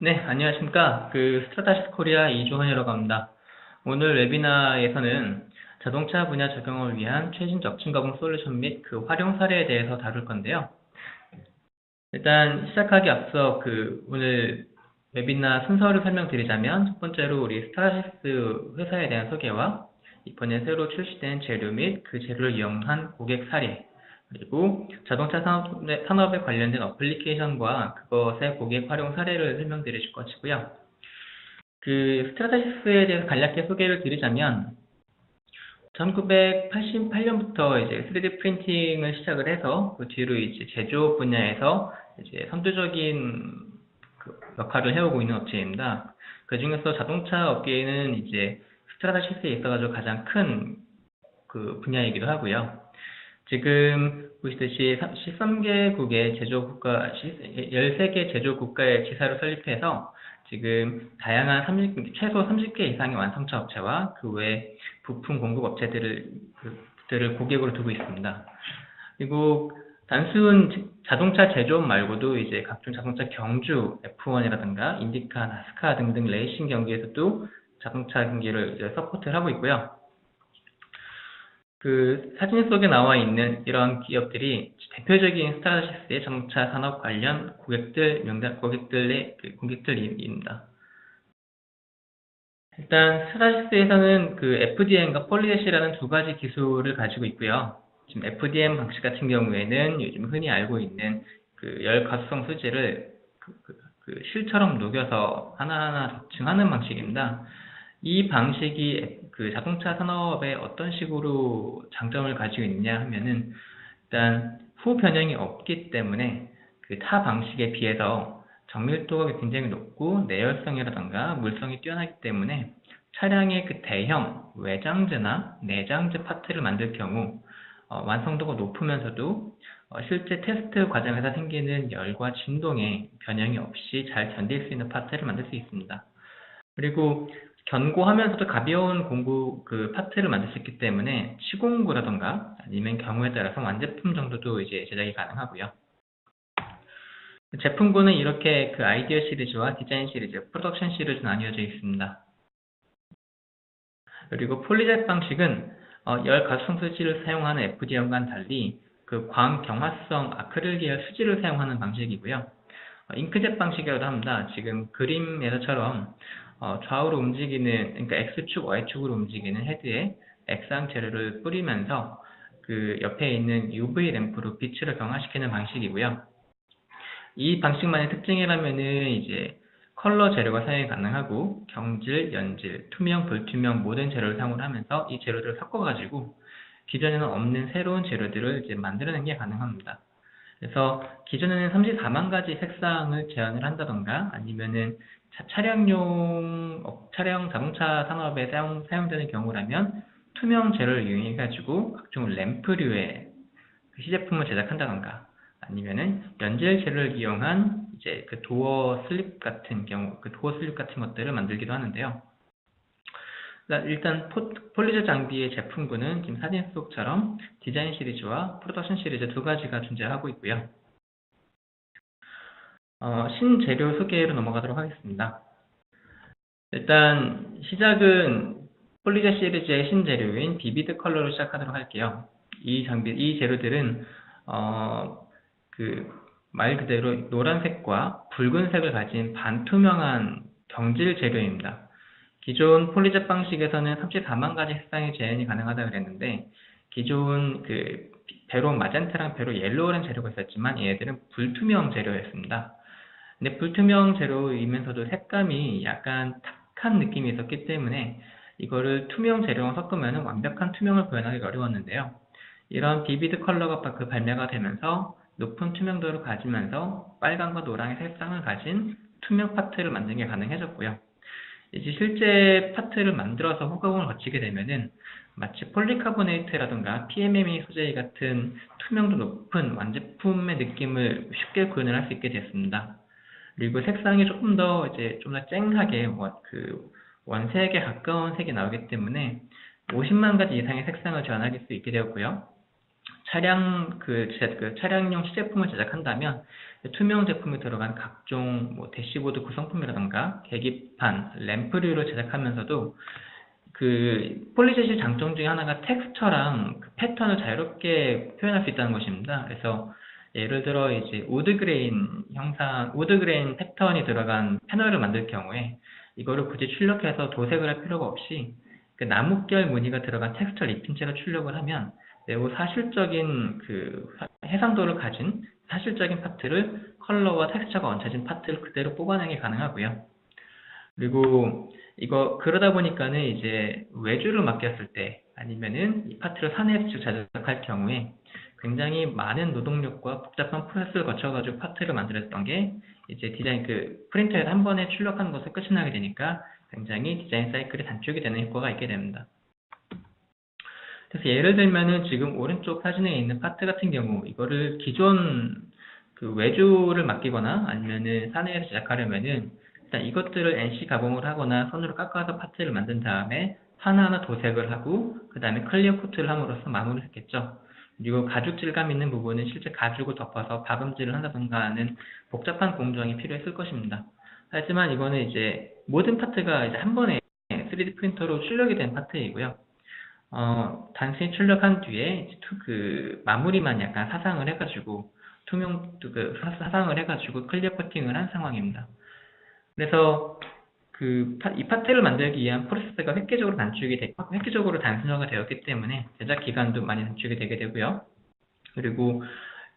네, 안녕하십니까. 그 스트라타시스 코리아 이종환이라고 합니다. 오늘 웨비나에서는 자동차 분야 적용을 위한 최신 적층 거봉 솔루션 및 그 활용 사례에 대해서 다룰 건데요. 일단 시작하기 앞서 그 오늘 웨비나 순서를 설명드리자면 첫 번째로 우리 스트라타시스 회사에 대한 소개와 이번에 새로 출시된 재료 및 그 재료를 이용한 고객 사례 그리고 자동차 산업에, 산업에 관련된 어플리케이션과 그것의 고객 활용 사례를 설명드릴 것이고요. 그 스트라타시스에 대해서 간략히 소개를 드리자면 1988년부터 이제 3D 프린팅을 시작을 해서 그 뒤로 이제 제조 분야에서 이제 선두적인 그 역할을 해오고 있는 업체입니다. 그 중에서 자동차 업계에는 이제 스트라타시스에 있어가지고 가장 큰 그 분야이기도 하고요. 지금 보시듯이 13개국의 제조국가, 13개 제조국가의 지사를 설립해서 지금 다양한 30, 최소 30개 이상의 완성차 업체와 그 외 부품 공급 업체들을 들을 고객으로 두고 있습니다. 그리고 단순 자동차 제조업 말고도 이제 각종 자동차 경주, F1이라든가 인디카, 나스카 등등 레이싱 경기에서도 자동차 경기를 서포트를 하고 있고요. 그 사진 속에 나와 있는 이런 기업들이 대표적인 스타시스의 자동차 산업 관련 고객들 명단 고객들의 그 고객들입니다. 일단 스타시스에서는 그 FDM과 폴리데시라는 두 가지 기술을 가지고 있고요. 지금 FDM 방식 같은 경우에는 요즘 흔히 알고 있는 그 열 가수성 수지를 그, 그, 그 실처럼 녹여서 하나하나 적층하는 방식입니다. 이 방식이 그 자동차 산업에 어떤 식으로 장점을 가지고 있냐 하면은 일단 후 변형이 없기 때문에 그 타 방식에 비해서 정밀도가 굉장히 높고 내열성이라던가 물성이 뛰어나기 때문에 차량의 그 대형 외장재나 내장재 파트를 만들 경우 어, 완성도가 높으면서도 어, 실제 테스트 과정에서 생기는 열과 진동에 변형이 없이 잘 견딜 수 있는 파트를 만들 수 있습니다. 그리고 견고하면서도 가벼운 공구 그 파트를 만들 수 있기 때문에 시공구라던가 아니면 경우에 따라서 완제품 정도도 이제 제작이 가능하고요. 제품군은 이렇게 그 아이디어 시리즈와 디자인 시리즈, 프로덕션 시리즈 나뉘어져 있습니다. 그리고 폴리젯 방식은 어, 열 가수성 수지를 사용하는 FDM과는 달리 그 광경화성 아크릴 계열 수지를 사용하는 방식이고요. 어, 잉크젯 방식이라고 합니다. 지금 그림에서처럼 어, 좌우로 움직이는 그러니까 X축, Y축으로 움직이는 헤드에 액상 재료를 뿌리면서 그 옆에 있는 UV 램프로 빛을 경화시키는 방식이고요. 이 방식만의 특징이라면은 이제 컬러 재료가 사용이 가능하고 경질, 연질, 투명, 불투명 모든 재료를 사용을 하면서 이 재료들을 섞어가지고 기존에는 없는 새로운 재료들을 이제 만들어내는 게 가능합니다. 그래서 기존에는 34만 가지 색상을 제한을 한다던가 아니면은 차량용 어, 차량 자동차 산업에 사용, 사용되는 경우라면 투명 재료를 이용해 가지고 각종 램프류의 그 시제품을 제작한다던가 아니면은 연질 재료를 이용한 이제 그 도어 슬립 같은 경우 그 도어 슬립 같은 것들을 만들기도 하는데요. 일단 폴리저 장비의 제품군은 지금 사진 속처럼 디자인 시리즈와 프로덕션 시리즈 두 가지가 존재하고 있고요. 어, 신재료 소개로 넘어가도록 하겠습니다. 일단 시작은 폴리저 시리즈의 신재료인 비비드 컬러로 시작하도록 할게요. 이 장비, 이 재료들은 어, 그 말 그대로 노란색과 붉은색을 가진 반투명한 경질 재료입니다. 기존 폴리젯 방식에서는 34만 가지 색상의 재현이 가능하다 그랬는데 기존 그 배로 마젠타랑 배로 옐로우라는 재료가 있었지만 얘들은 불투명 재료였습니다. 근데 불투명 재료이면서도 색감이 약간 탁한 느낌이 있었기 때문에 이거를 투명 재료와 섞으면 완벽한 투명을 구현하기 어려웠는데요. 이런 비비드 컬러가 그 발매가 되면서 높은 투명도를 가지면서 빨강과 노랑의 색상을 가진 투명 파트를 만드는 게 가능해졌고요. 이제 실제 파트를 만들어서 호가공을 거치게 되면은 마치 폴리카보네이트라든가 PMMA 소재 같은 투명도 높은 완제품의 느낌을 쉽게 구현을 할 수 있게 됐습니다. 그리고 색상이 조금 더 이제 좀 더 쨍하게 뭐그 원색에 가까운 색이 나오기 때문에 50만 가지 이상의 색상을 지원할 수 있게 되었고요. 차량 그, 그 차량용 시제품을 제작한다면 투명 제품이 들어간 각종 뭐 대시보드 구성품이라던가 계기판, 램프류를 제작하면서도 그 폴리젯의 장점 중에 하나가 텍스처랑 그 패턴을 자유롭게 표현할 수 있다는 것입니다. 그래서 예를 들어 이제 우드 그레인 형상, 우드 그레인 패턴이 들어간 패널을 만들 경우에 이거를 굳이 출력해서 도색을 할 필요가 없이 그 나뭇결 무늬가 들어간 텍스처를 입힌 채로 출력을 하면 매우 사실적인 그 해상도를 가진 사실적인 파트를 컬러와 텍스처가 얹혀진 파트를 그대로 뽑아내기 가능하고요. 그리고 이거 그러다 보니까는 이제 외주를 맡겼을 때 아니면은 이 파트를 사내에서 제작할 경우에 굉장히 많은 노동력과 복잡한 프로세스를 거쳐가지고 파트를 만들었던 게 이제 디자인 그 프린터에서 한 번에 출력하는 것을 끝이 나게 되니까 굉장히 디자인 사이클이 단축이 되는 효과가 있게 됩니다. 그래서 예를 들면은 지금 오른쪽 사진에 있는 파트 같은 경우 이거를 기존 그 외주를 맡기거나 아니면은 사내에서 제작하려면은 일단 이것들을 NC 가공을 하거나 손으로 깎아서 파트를 만든 다음에 하나하나 도색을 하고 그 다음에 클리어 코트를 함으로써 마무리를 했겠죠. 그리고 가죽 질감 있는 부분은 실제 가죽을 덮어서 박음질을 한다던가 하는 복잡한 공정이 필요했을 것입니다. 하지만 이거는 이제 모든 파트가 이제 한 번에 3D 프린터로 출력이 된 파트이고요. 어, 단순히 출력한 뒤에 그 마무리만 약간 사상을 해가지고 투명 그 사- 사상을 해가지고 클리어 코팅을 한 상황입니다. 그래서 그 이 파트를 만들기 위한 프로세스가 획기적으로 단축이 되, 획기적으로 단순화가 되었기 때문에 제작 기간도 많이 단축이 되게 되고요. 그리고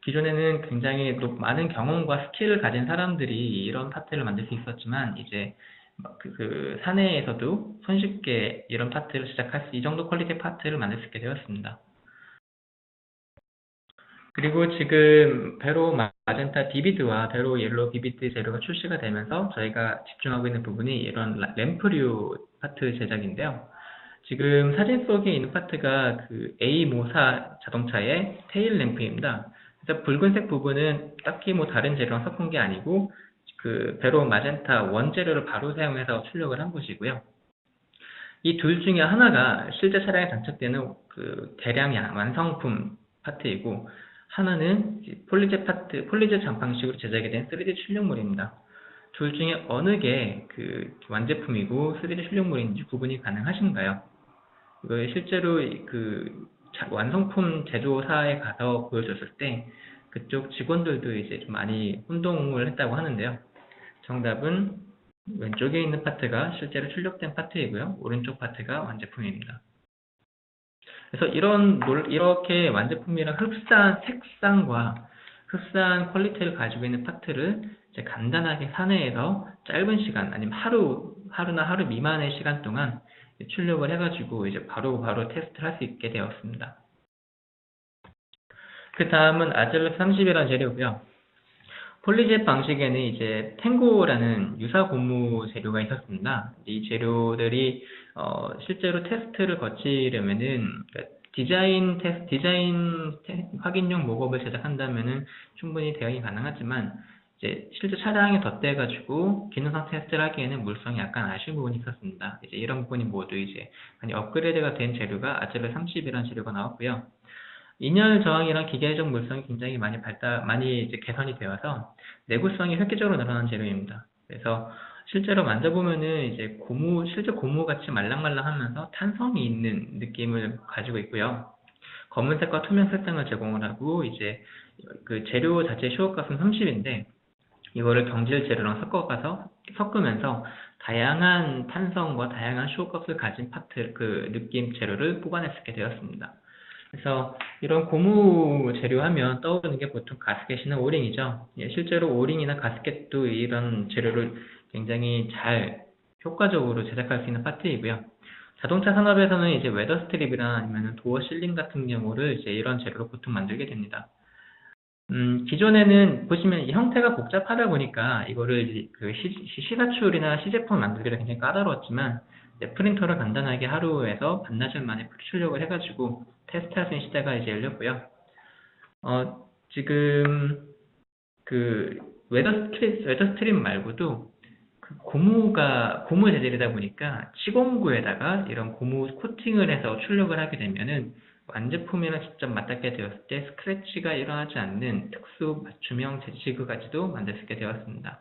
기존에는 굉장히 높- 많은 경험과 스킬을 가진 사람들이 이런 파트를 만들 수 있었지만 이제 막 그, 그 사내에서도 손쉽게 이런 파트를 제작할 수, 이 정도 퀄리티의 파트를 만들 수 있게 되었습니다. 그리고 지금 베로 마- 마젠타 비비드와 베로 옐로우 비비드 재료가 출시가 되면서 저희가 집중하고 있는 부분이 이런 라- 램프류 파트 제작인데요. 지금 사진 속에 있는 파트가 그 A 모사 자동차의 테일 램프입니다. 그래서 붉은색 부분은 딱히 뭐 다른 재료랑 섞은 게 아니고 그 베로 마젠타 원재료를 바로 사용해서 출력을 한 것이고요. 이 둘 중에 하나가 실제 차량에 장착되는 그 대량 양- 완성품 파트이고 하나는 폴리제 파트, 폴리제 장판식으로 제작이 된 3D 출력물입니다. 둘 중에 어느 게 그 완제품이고 3D 출력물인지 구분이 가능하신가요? 이거 실제로 이- 그 자- 완성품 제조사에 가서 보여줬을 때 그쪽 직원들도 이제 좀 많이 혼동을 했다고 하는데요. 정답은 왼쪽에 있는 파트가 실제로 출력된 파트이고요. 오른쪽 파트가 완제품입니다. 그래서 이런 놀- 이렇게 완제품이랑 흡사한 색상과 흡사한 퀄리티를 가지고 있는 파트를 이제 간단하게 사내에서 짧은 시간 아니면 하루 하루나 하루 미만의 시간 동안 출력을 해가지고 이제 바로 바로 테스트를 할 수 있게 되었습니다. 그 다음은 아젤로 30이라는 재료고요. 폴리젯 방식에는 이제 탱고라는 유사 고무 재료가 있었습니다. 이 재료들이 어, 실제로 테스트를 거치려면은 그러니까 디자인 테스 디자인 테- 확인용 목업을 제작한다면은 충분히 대응이 가능하지만 이제 실제 차량에 덧대가지고 기능상 테스트를 하기에는 물성이 약간 아쉬운 부분이 있었습니다. 이제 이런 부분이 모두 이제 많이 업그레이드가 된 재료가 아젤로 30이라는 재료가 나왔고요. 인열 저항이랑 기계적 물성이 굉장히 많이 발달, 많이 이제 개선이 되어서 내구성이 획기적으로 늘어난 재료입니다. 그래서 실제로 만져보면은 이제 고무, 실제 고무같이 말랑말랑하면서 탄성이 있는 느낌을 가지고 있고요. 검은색과 투명 색상을 제공을 하고 이제 그 재료 자체 쇼업값은 30인데 이거를 경질 재료랑 섞어가서 섞으면서 다양한 탄성과 다양한 쇼업값을 가진 파트 그 느낌 재료를 있게 되었습니다. 그래서 이런 고무 재료 하면 떠오르는 게 보통 가스켓이나 오링이죠. 예, 실제로 오링이나 가스켓도 이런 재료를 굉장히 잘 효과적으로 제작할 수 있는 파트이고요. 자동차 산업에서는 이제 웨더 스트립이나 아니면 도어 실링 같은 경우를 이제 이런 재료로 보통 만들게 됩니다. 음, 기존에는 보시면 이 형태가 복잡하다 보니까 이거를 그 시, 시사출이나 시제품 만들기가 굉장히 까다로웠지만 프린터를 간단하게 하루에서 반나절 만에 출력을 해가지고 있는 시대가 이제 열렸고요. 어, 지금 그 웨더 스트립, 웨더 스트립 말고도 그 고무가 고무 재질이다 보니까 치공구에다가 이런 고무 코팅을 해서 출력을 하게 되면은 완제품이랑 직접 맞닿게 되었을 때 스크래치가 일어나지 않는 특수 맞춤형 재치그까지도 만들 수 있게 되었습니다.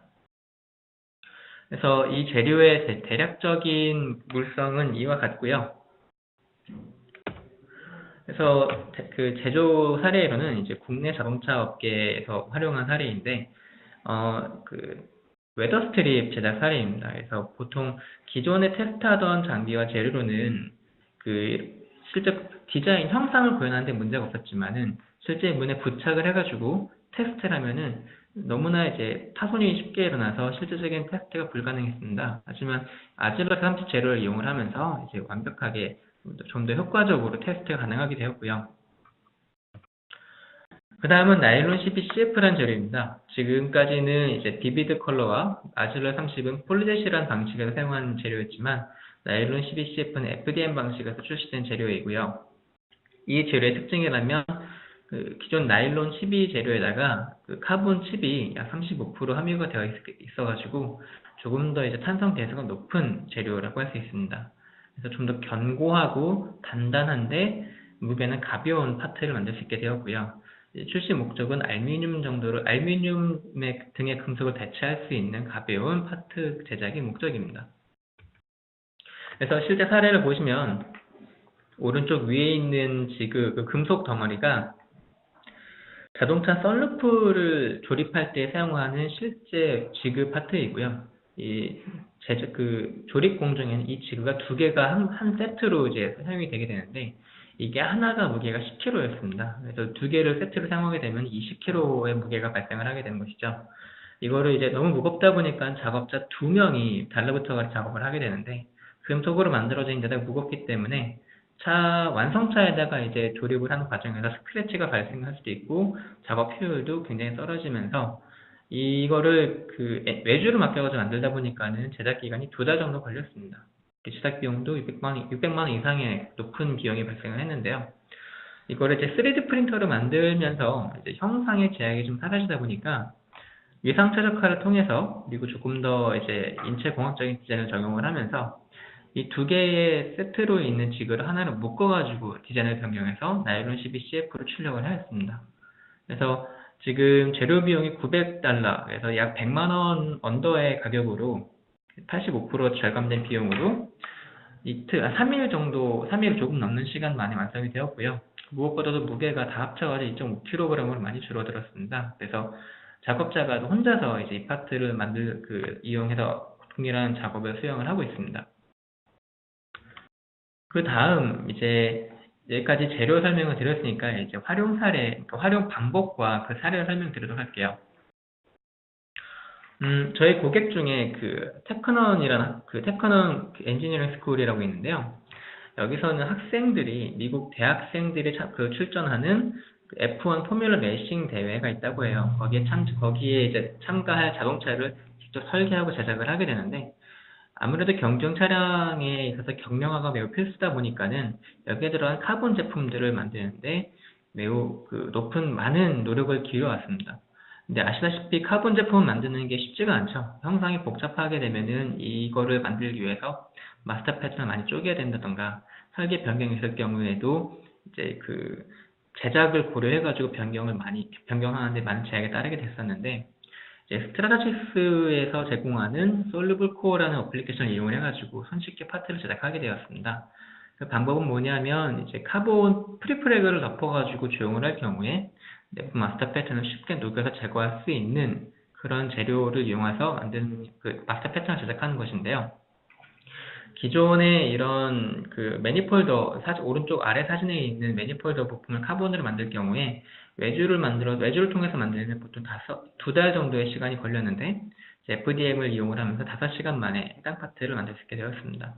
그래서 이 재료의 대- 대략적인 물성은 이와 같고요. 그래서 대- 그 제조 사례로는 이제 국내 자동차 업계에서 활용한 사례인데, 어, 그 웨더 스트립 제작 사례입니다. 그래서 보통 기존에 테스트하던 장비와 재료로는 그 실제 디자인 형상을 구현하는데 문제가 없었지만은 실제 문에 부착을 해가지고 테스트를 하면은 너무나 이제 파손이 쉽게 일어나서 실질적인 테스트가 불가능했습니다. 하지만 아질러 30 재료를 이용을 하면서 이제 완벽하게 좀 더 효과적으로 테스트가 가능하게 되었고요. 그 다음은 나일론 CPCF라는 재료입니다. 지금까지는 이제 비비드 컬러와 아질러 30은 폴리데시라는 방식에서 사용한 재료였지만 나일론 CPCF는 FDM 방식에서 출시된 재료이고요. 이 재료의 특징이라면 그 기존 나일론 12 재료에다가 그 카본 칩이 약 35% 함유가 되어 있, 어가지고 조금 더 이제 탄성 배수가 높은 재료라고 할 수 있습니다. 그래서 좀 더 견고하고 단단한데 무게는 가벼운 파트를 만들 수 있게 되었고요. 이 출시 목적은 알루미늄 정도로 알루미늄 등의 금속을 대체할 수 있는 가벼운 파트 제작이 목적입니다. 그래서 실제 사례를 보시면 오른쪽 위에 있는 지그 그 금속 덩어리가 자동차 썬루프를 조립할 때 사용하는 실제 지그 파트이고요. 이 제작 그 조립 공정에는 이 지그가 두 개가 한, 한 세트로 이제 사용이 되게 되는데 이게 하나가 무게가 10kg였습니다. 그래서 두 개를 세트로 사용하게 되면 20kg의 무게가 발생을 하게 되는 것이죠. 이거를 이제 너무 무겁다 보니까 작업자 두 명이 달라붙어 작업을 하게 되는데 금속으로 만들어진 데다가 무겁기 때문에 차 완성차에다가 이제 조립을 하는 과정에서 스크래치가 발생할 수도 있고 작업 효율도 굉장히 떨어지면서 이거를 그 애- 외주를 맡겨가지고 만들다 보니까는 제작 기간이 두 달 정도 걸렸습니다. 그 제작 비용도 600만 원, 600만 원 이상의 높은 비용이 발생을 했는데요. 이거를 이제 3D 프린터를 만들면서 이제 형상의 제약이 좀 사라지다 보니까 위상 최적화를 통해서 그리고 조금 더 이제 인체 공학적인 디자인을 적용을 하면서 이 두 개의 세트로 있는 지그를 하나로 묶어가지고 디자인을 변경해서 나일론 12CF로 출력을 하였습니다. 그래서 지금 재료 비용이 900달러, 그래서 약 100만 원 언더의 가격으로 85% 절감된 비용으로 이틀, 아, 3일 정도, 3일 조금 넘는 시간 만에 완성이 되었고요. 무엇보다도 무게가 다 합쳐가지고 2.5kg으로 많이 줄어들었습니다. 그래서 작업자가 혼자서 이제 이 파트를 만들, 그, 이용해서 동일한 작업을 수행을 하고 있습니다. 그 다음, 이제, 여기까지 재료 설명을 드렸으니까, 이제 활용 사례, 그 활용 방법과 그 사례를 설명드리도록 할게요. 음, 저희 고객 중에 그 테크넌이라는 그 테크넌 그 엔지니어링 스쿨이라고 있는데요. 여기서는 학생들이 미국 대학생들이 차- 그 출전하는 그 F1 포뮬러 레이싱 대회가 있다고 해요. 거기에 참 거기에 이제 참가할 자동차를 직접 설계하고 제작을 하게 되는데 아무래도 경쟁 차량에 있어서 경량화가 매우 필수다 보니까는 여기에 들어간 카본 제품들을 만드는데 매우 그 높은 많은 노력을 기울여왔습니다. 근데 아시다시피 카본 제품을 만드는 게 쉽지가 않죠. 형상이 복잡하게 되면은 이거를 만들기 위해서 마스터 패턴을 많이 쪼개야 된다던가 설계 변경이 있을 경우에도 이제 그 제작을 고려해가지고 변경을 많이 변경하는데 많은 제약이 따르게 됐었는데 스트라다시스에서 제공하는 솔루블 코어라는 어플리케이션을 이용해 가지고 손쉽게 파트를 제작하게 되었습니다. 그 방법은 뭐냐면 이제 카본 프리프레그를 덮어가지고 조용을 할 경우에 내부 마스터 패턴을 쉽게 녹여서 제거할 수 있는 그런 재료를 이용해서 만든 그 마스터 패턴을 제작하는 것인데요. 기존의 이런 그 매니폴더 사진 오른쪽 아래 사진에 있는 매니폴더 부품을 카본으로 만들 경우에 외주를 만들어 외주를 통해서 만들면 보통 다섯 두 달 정도의 시간이 걸렸는데 FDM을 이용을 하면서 다섯 시간 만에 해당 파트를 만들 수 있게 되었습니다.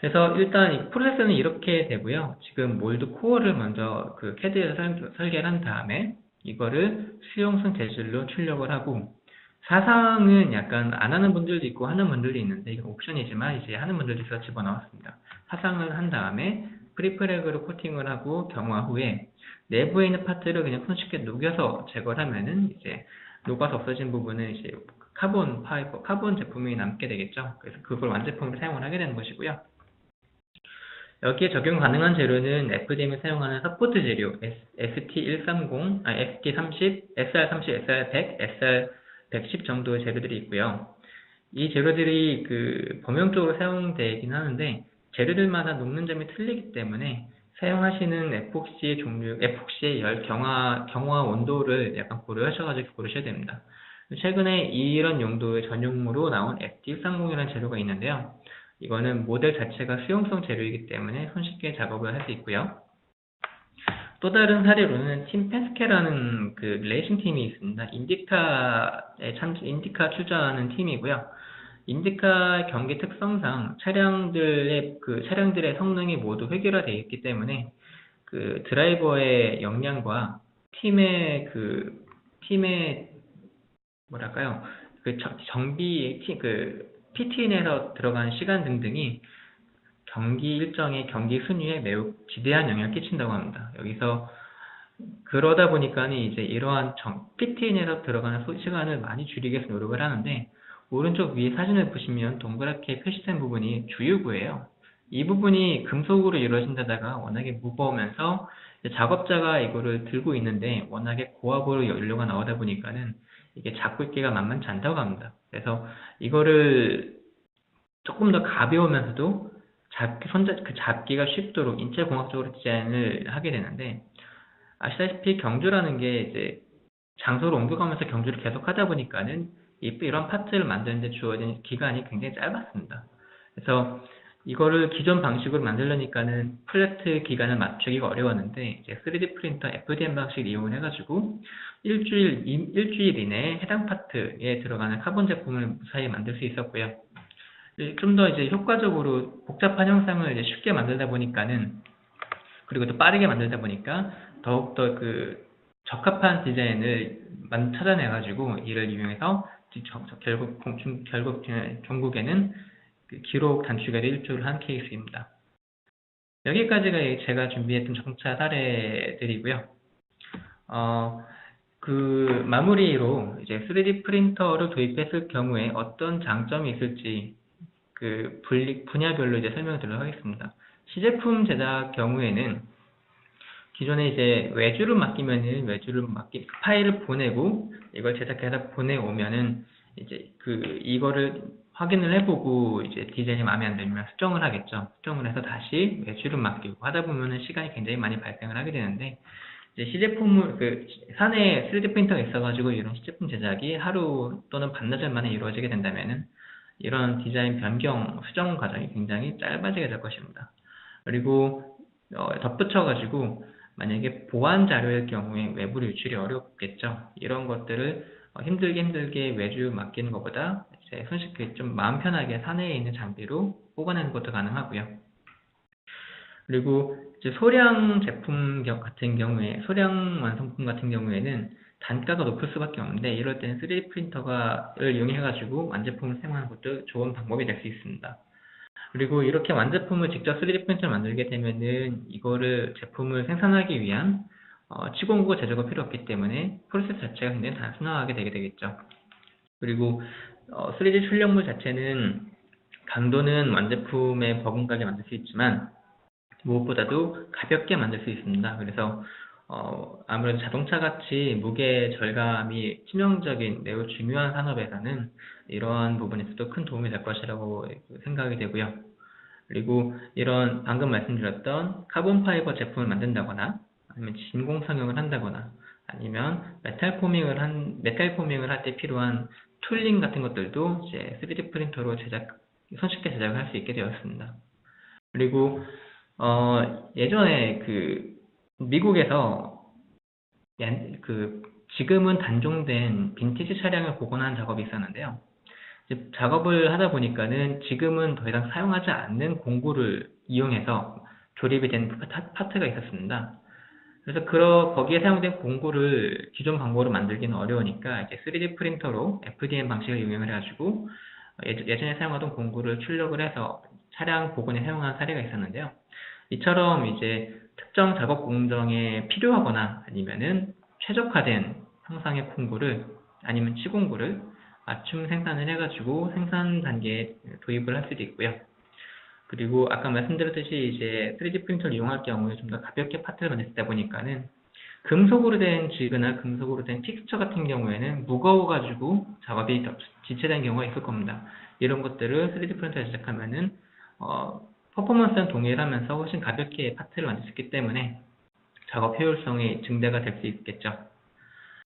그래서 일단 이 프로세스는 이렇게 되고요. 지금 몰드 코어를 먼저 그 설, 설계를 한 다음에 이거를 수용성 재질로 출력을 하고 사상은 약간 안 하는 분들도 있고 하는 분들도 있는데 이건 옵션이지만 이제 하는 분들도 있어서 집어넣었습니다. 사상을 한 다음에 프리프렉으로 코팅을 하고 경화 후에 내부에 있는 파트를 그냥 손쉽게 녹여서 제거를 하면은 이제 녹아서 없어진 부분은 이제 카본 파이버, 카본 제품이 남게 되겠죠. 그래서 그걸 완제품으로 사용을 하게 되는 것이고요. 여기에 적용 가능한 재료는 FDM이 사용하는 서포트 재료 ST130, 아, ST30, SR30, SR100, SR110 정도의 재료들이 있고요. 이 재료들이 그 범용적으로 사용되긴 하는데 재료들마다 녹는 점이 틀리기 때문에 사용하시는 에폭시의 종류, 에폭시의 열 경화, 경화 온도를 약간 고려하셔가지고 고르셔야 됩니다. 최근에 이런 용도의 전용으로 나온 FD130이라는 재료가 있는데요. 이거는 모델 자체가 수용성 재료이기 때문에 손쉽게 작업을 할 수 있고요. 또 다른 사례로는 팀 페스케라는 그 레이싱 팀이 있습니다. 인디카에 참, 인디카 출전하는 팀이고요. 인디카 경기 특성상 차량들의 그 차량들의 성능이 모두 획일화되어 있기 때문에 그 드라이버의 역량과 팀의 그 팀의 뭐랄까요 그 정비 그 PTN에서 들어가는 시간 등등이 경기 일정의 경기 순위에 매우 지대한 영향을 끼친다고 합니다. 여기서 그러다 보니까 이제 이러한 정, PTN에서 들어가는 소, 시간을 많이 줄이기 위해서 노력을 하는데 오른쪽 위에 사진을 보시면 동그랗게 표시된 부분이 주유구예요. 이 부분이 금속으로 이루어진다다가 워낙에 무거우면서 작업자가 이거를 들고 있는데 워낙에 고압으로 연료가 나오다 보니까는 이게 잡고 있기가 만만치 않다고 합니다. 그래서 이거를 조금 더 가벼우면서도 잡기, 손잡, 그 잡기가 쉽도록 인체공학적으로 디자인을 하게 되는데 아시다시피 경주라는 게 이제 장소를 옮겨가면서 경주를 계속 하다 보니까는 이런 파트를 만드는데 주어진 기간이 굉장히 짧았습니다. 그래서 이거를 기존 방식으로 만들려니까는 플래트 기간을 맞추기가 어려웠는데 이제 3D 프린터 FDM 방식을 이용해가지고 일주일 일주일 이내에 해당 파트에 들어가는 카본 제품을 무사히 만들 수 있었고요. 좀 더 이제 효과적으로 복잡한 형상을 이제 쉽게 만들다 보니까는 그리고 또 빠르게 만들다 보니까 더욱더 그 적합한 디자인을 찾아내가지고 이를 이용해서 결국 결국 종국에는 그 기록 단축에 일조를 한 케이스입니다. 여기까지가 제가 준비했던 자동차 사례들이고요. 어, 그 마무리로 이제 3D 프린터를 도입했을 경우에 어떤 장점이 있을지 그 분리, 분야별로 이제 설명을 드리도록 하겠습니다. 시제품 제작 경우에는 기존에 이제 외주를 맡기면은 외주를 맡기 파일을 보내고 이걸 제작해서 보내오면은 이제 그 이거를 확인을 해보고 이제 디자인이 마음에 안 들면 수정을 하겠죠. 수정을 해서 다시 외주를 맡기고 하다 보면은 시간이 굉장히 많이 발생을 하게 되는데 이제 시제품을 그 산에 3D 프린터가 있어가지고 이런 시제품 제작이 하루 또는 반나절 만에 이루어지게 된다면은 이런 디자인 변경 수정 과정이 굉장히 짧아지게 될 것입니다. 그리고 어, 덧붙여가지고 만약에 보안 자료일 경우에 외부로 유출이 어렵겠죠. 이런 것들을 어, 힘들게 힘들게 외주 맡기는 것보다 이제 손쉽게 좀 마음 편하게 사내에 있는 장비로 뽑아내는 것도 가능하고요. 그리고 이제 소량 제품 같은 경우에 소량 완성품 같은 경우에는 단가가 높을 수밖에 없는데 이럴 때는 3D 프린터를 이용해 가지고 완제품을 사용하는 것도 좋은 방법이 될 수 있습니다. 그리고 이렇게 완제품을 직접 3D 프린터를 만들게 되면은 이거를 제품을 생산하기 위한 어, 치공구 제조가 필요 없기 때문에 프로세스 자체가 굉장히 단순화하게 되게 되겠죠. 그리고 어, 3D 출력물 자체는 강도는 완제품에 버금가게 만들 수 있지만 무엇보다도 가볍게 만들 수 있습니다. 그래서 어, 아무래도 자동차 같이 무게 절감이 치명적인 매우 중요한 산업에서는 이러한 부분에서도 큰 도움이 될 것이라고 생각이 되고요. 그리고 이런 방금 말씀드렸던 카본 파이버 제품을 만든다거나 아니면 진공 성형을 한다거나 아니면 메탈 포밍을 한 메탈 포밍을 할 때 필요한 툴링 같은 것들도 이제 3D 프린터로 제작 손쉽게 제작을 할 수 있게 되었습니다. 그리고 어, 예전에 그 미국에서 그 지금은 단종된 빈티지 차량을 복원하는 작업이 있었는데요. 작업을 하다 보니까는 지금은 더 이상 사용하지 않는 공구를 이용해서 조립이 된 파트가 있었습니다. 그래서 그러, 거기에 사용된 공구를 기존 방법으로 만들기는 어려우니까 이제 3D 프린터로 FDM 방식을 이용을 해가지고 예전에 사용하던 공구를 출력을 해서 차량 복원에 사용한 사례가 있었는데요. 이처럼 이제 특정 작업 공정에 필요하거나 아니면은 최적화된 형상의 공구를 아니면 치공구를 맞춤 생산을 해가지고 생산 단계에 도입을 할 수도 있고요. 그리고 아까 말씀드렸듯이 이제 3D 프린터를 이용할 경우에 좀 더 가볍게 파트를 만들다 보니까는 금속으로 된 지그나 금속으로 된 픽스처 같은 경우에는 무거워가지고 작업이 더 지체된 경우가 있을 겁니다. 이런 것들을 3D 프린터에 제작하면은 어, 퍼포먼스는 동일하면서 훨씬 가볍게 파트를 만들 수 있기 때문에 작업 효율성이 증대가 될 수 있겠죠.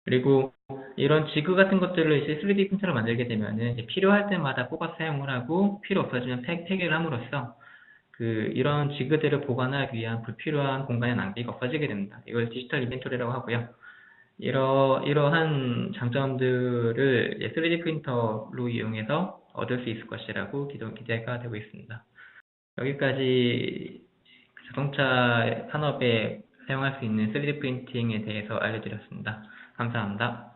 그리고 이런 지그 같은 것들을 이제 3D 프린터로 만들게 되면은 필요할 때마다 뽑아 사용을 하고 필요 없어지면 폐, 폐기를 함으로써 그 이런 지그들을 보관하기 위한 불필요한 공간의 낭비가 없어지게 됩니다. 이걸 디지털 인벤토리라고 하고요. 이러, 이러한 장점들을 3D 프린터로 이용해서 얻을 수 있을 것이라고 기대가 되고 있습니다. 여기까지 자동차 산업에 사용할 수 있는 3D 프린팅에 대해서 알려드렸습니다. 감사합니다.